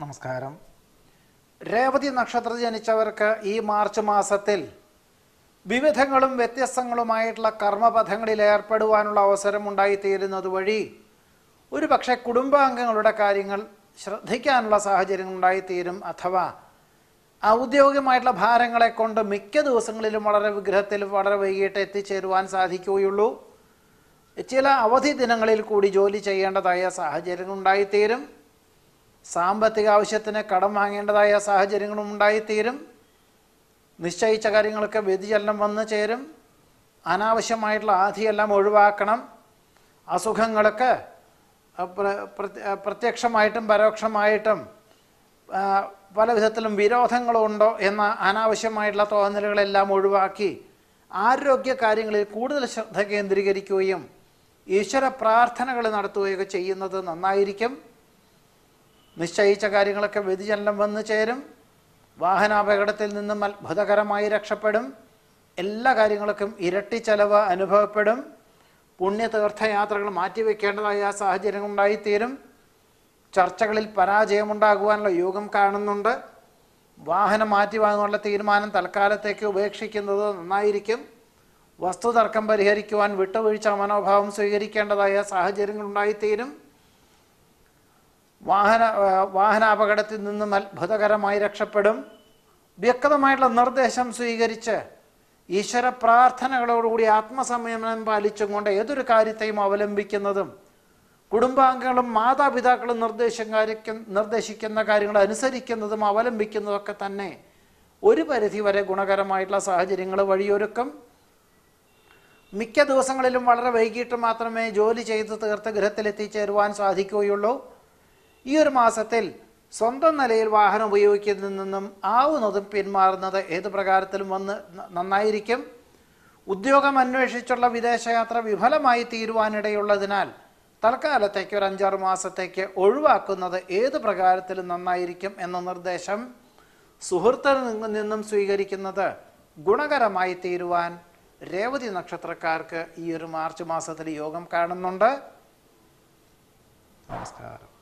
നമസ്കാരം. രേവതി നക്ഷത്രത്തിൽ ജനിച്ചവർക്ക് ഈ മാർച്ച് മാസത്തിൽ വിവിധങ്ങളും വ്യത്യസ്തങ്ങളുമായിട്ടുള്ള കർമ്മപഥങ്ങളിൽ ഏർപ്പെടുവാനുള്ള അവസരം ഉണ്ടായിത്തീരുന്നത് വഴി ഒരു പക്ഷേ കുടുംബാംഗങ്ങളുടെ കാര്യങ്ങൾ ശ്രദ്ധിക്കാനുള്ള സാഹചര്യങ്ങൾ ഉണ്ടായിത്തീരും അഥവാ ഔദ്യോഗികമായിട്ടുള്ള ഭാരങ്ങളെ കൊണ്ട് മിക്ക ദിവസങ്ങളിലും വളരെ വിഗ്രഹത്തിൽ വളരെ വൈകിട്ട് എത്തിച്ചേരുവാൻ സാധിക്കുകയുള്ളൂ. ചില അവധി ദിനങ്ങളിൽ കൂടി ജോലി ചെയ്യേണ്ടതായ സാഹചര്യങ്ങൾ ഉണ്ടായിത്തീരും. സാമ്പത്തിക ആവശ്യത്തിന് കടം വാങ്ങേണ്ടതായ സാഹചര്യങ്ങളും ഉണ്ടായിത്തീരും. നിശ്ചയിച്ച കാര്യങ്ങളൊക്കെ വ്യതിചലനം വന്നു ചേരും. അനാവശ്യമായിട്ടുള്ള ആധിയെല്ലാം ഒഴിവാക്കണം. പ്ര- പ്രത്യക്ഷമായിട്ടും പരോക്ഷമായിട്ടും പല വിധത്തിലും വിരോധങ്ങളുണ്ടോ എന്ന അനാവശ്യമായിട്ടുള്ള തോന്നലുകളെല്ലാം ഒഴിവാക്കി ആരോഗ്യ കാര്യങ്ങളിൽ കൂടുതൽ ശ്രദ്ധ കേന്ദ്രീകരിക്കുകയും ഈശ്വര പ്രാർത്ഥനകൾ നടത്തുകയൊക്കെ ചെയ്യുന്നത് നന്നായിരിക്കും. നിശ്ചയിച്ച കാര്യങ്ങളൊക്കെ വ്യതിചലനം വന്നു ചേരും. വാഹനാപകടത്തിൽ നിന്നും അത്ഭുതകരമായി രക്ഷപ്പെടും. എല്ലാ കാര്യങ്ങൾക്കും ഇരട്ടി ചെലവ് അനുഭവപ്പെടും. പുണ്യതീർത്ഥയാത്രകൾ മാറ്റിവെക്കേണ്ടതായ സാഹചര്യം ഉണ്ടായിത്തീരും. ചർച്ചകളിൽ പരാജയമുണ്ടാകുവാനുള്ള യോഗം കാണുന്നുണ്ട്. വാഹനം മാറ്റി വാങ്ങാനുള്ള തീരുമാനം തൽക്കാലത്തേക്ക് ഉപേക്ഷിക്കുന്നത് നന്നായിരിക്കും. വസ്തുതർക്കം പരിഹരിക്കുവാൻ വിട്ടുവീഴ്ച മനോഭാവം സ്വീകരിക്കേണ്ടതായ സാഹചര്യങ്ങൾ ഉണ്ടായിത്തീരും. വാഹന വാഹനാപകടത്തിൽ നിന്നും അത്ഭുതകരമായി രക്ഷപ്പെടും. വ്യക്തമായിട്ടുള്ള നിർദ്ദേശം സ്വീകരിച്ച് ഈശ്വര പ്രാർത്ഥനകളോടുകൂടി ആത്മസംയമനം പാലിച്ചും കൊണ്ട് ഏതൊരു കാര്യത്തെയും അവലംബിക്കുന്നതും കുടുംബാംഗങ്ങളും മാതാപിതാക്കളും നിർദ്ദേശം നിർദ്ദേശിക്കുന്ന കാര്യങ്ങൾ അനുസരിക്കുന്നതും അവലംബിക്കുന്നതൊക്കെ തന്നെ ഒരു പരിധി വരെ ഗുണകരമായിട്ടുള്ള സാഹചര്യങ്ങൾ വഴിയൊരുക്കും. മിക്ക ദിവസങ്ങളിലും വളരെ വൈകിട്ട് മാത്രമേ ജോലി ചെയ്ത് തീർത്ത് ഗൃഹത്തിലെത്തിച്ചേരുവാൻ സാധിക്കുകയുള്ളൂ. ഈ ഒരു മാസത്തിൽ സ്വന്തം നിലയിൽ വാഹനം ഉപയോഗിക്കുന്നതിൽ നിന്നും ആവുന്നതും പിന്മാറുന്നത് ഏത് പ്രകാരത്തിലും വന്ന് നന്നായിരിക്കും. ഉദ്യോഗം അന്വേഷിച്ചുള്ള വിദേശയാത്ര വിഫലമായി തീരുവാനിടയുള്ളതിനാൽ തൽക്കാലത്തേക്ക് ഒരു അഞ്ചാറ് മാസത്തേക്ക് ഒഴിവാക്കുന്നത് ഏത് പ്രകാരത്തിലും നന്നായിരിക്കും എന്ന നിർദ്ദേശം സുഹൃത്തിൽ നിന്നും സ്വീകരിക്കുന്നത് ഗുണകരമായി തീരുവാൻ രേവതി നക്ഷത്രക്കാർക്ക് ഈ ഒരു മാർച്ച് മാസത്തിൽ യോഗം കാണുന്നുണ്ട്. നമസ്കാരം.